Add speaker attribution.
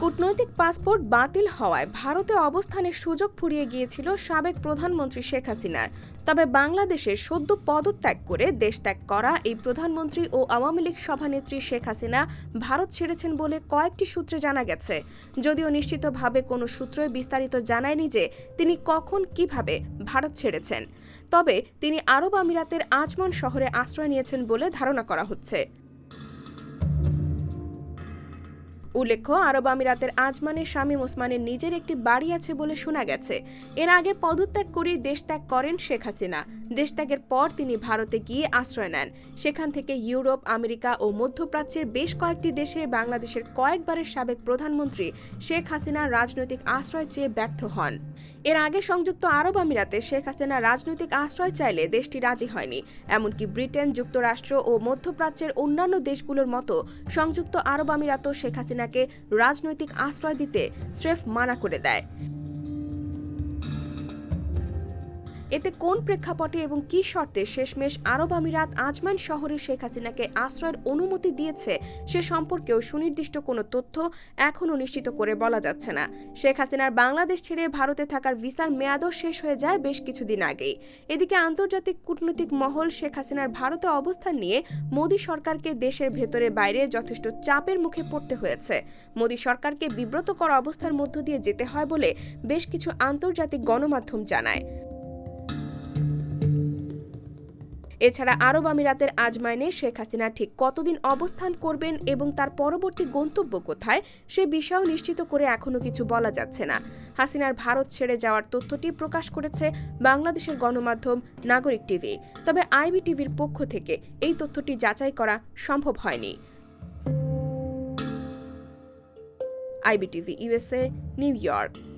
Speaker 1: কূটনৈতিক পাসপোর্ট বাতিল হওয়ায় ভারতে অবস্থানের সুযোগ ফুরিয়ে গিয়েছিল সাবেক প্রধানমন্ত্রী শেখ হাসিনার। তবে বাংলাদেশের সদ্য পদত্যাগ করে দেশ ত্যাগ করা এই প্রধানমন্ত্রী ও আওয়ামী লীগ সভানেত্রী শেখ হাসিনা ভারত ছেড়েছেন বলে কয়েকটি সূত্রে জানা গেছে। যদিও নিশ্চিতভাবে কোনো সূত্রই বিস্তারিত জানায়নি যে তিনি কখন কীভাবে ভারত ছেড়েছেন। তবে তিনি আরব আমিরাতের আজমান শহরে আশ্রয় নিয়েছেন বলে ধারণা করা হচ্ছে। উল্লেখ্য, আরব আমিরাতের আজমানে শামীম ওসমানের নিজের একটি বাড়ি আছে বলে শোনা গেছে। এর আগে পদত্যাগ করে দেশ ত্যাগ করেন শেখ হাসিনা। দেশ ত্যাগের পর তিনি ভারতে গিয়ে আশ্রয় নেন। সেখান থেকে ইউরোপ, আমেরিকা ও মধ্যপ্রাচ্যের বেশ কয়েকটি দেশে বাংলাদেশের কয়েকবারের সাবেক প্রধানমন্ত্রী শেখ হাসিনা রাজনৈতিক আশ্রয় চেয়ে ব্যর্থ হন। এর আগে সংযুক্ত আরব আমিরাতে শেখ হাসিনা রাজনৈতিক আশ্রয় চাইলে দেশটি রাজি হয়নি। এমনকি ব্রিটেন, যুক্তরাষ্ট্র ও মধ্যপ্রাচ্যের অন্যান্য দেশগুলোর মতো সংযুক্ত আরব আমিরাতও শেখ হাসিনাকে রাজনৈতিক আশ্রয় দিতে স্রেফ মানা করে দেয়। এতে কোন প্রেক্ষাপটে এবং কী শর্তে শেষমেশ আরব আমিরাত আজমান শহরে শেখ হাসিনাকে আশ্রয়ের অনুমতি দিয়েছে, সে সম্পর্কেও সুনির্দিষ্ট কোনো তথ্য এখনও নিশ্চিত করে বলা যাচ্ছে না। শেখ হাসিনার বাংলাদেশ ছেড়ে ভারতে থাকার ভিসার মেয়াদও শেষ হয়ে যায় বেশ কিছুদিন আগেই। এদিকে আন্তর্জাতিক কূটনৈতিক মহল শেখ হাসিনার ভারতে অবস্থান নিয়ে মোদী সরকারকে দেশের ভেতরে বাইরে যথেষ্ট চাপের মুখে পড়তে হয়েছে। মোদী সরকারকে বিব্রতকর অবস্থার মধ্য দিয়ে যেতে হয় বলে বেশ কিছু আন্তর্জাতিক গণমাধ্যম জানায়। এছাড়া আরব আমিরাতের আজমাইনে শেখ হাসিনা ঠিক কতদিন অবস্থান করবেন এবং তার পরবর্তী গন্তব্য কোথায়, সে বিষয়েও নিশ্চিত করে এখনও কিছু বলা যাচ্ছে না। হাসিনার ভারত ছেড়ে যাওয়ার তথ্যটি প্রকাশ করেছে বাংলাদেশের গণমাধ্যম নাগরিক টিভি। তবে আইবি টিভির পক্ষ থেকে এই তথ্যটি যাচাই করা সম্ভব হয়নি। IBTV USA New York.